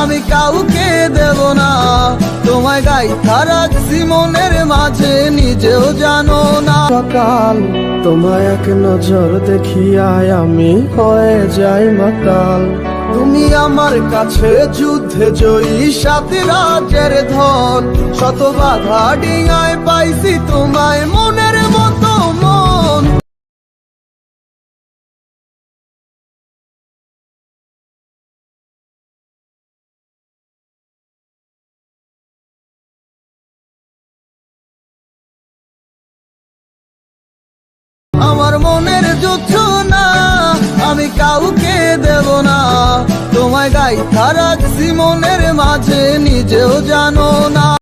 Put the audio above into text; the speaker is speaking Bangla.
আমি কাউকে দেব না। তোমায় গাইথা রাখছি মনের মাঝে নিজেও জানো না। সকাল তোমায় এক নজর দেখিয়ায় আমি হয়ে যাই মাতাল তুমি আমার কাছে যুদ্ধে জয়ী সাত রাজের ধন। শত বাধা ডিঙায় পাইছি তোমায় আমার মনের যুদ্ধ না, আমি কাউকে দেব না। তোমায় গাই রাখছি মনের মাঝে, নিজেও জানো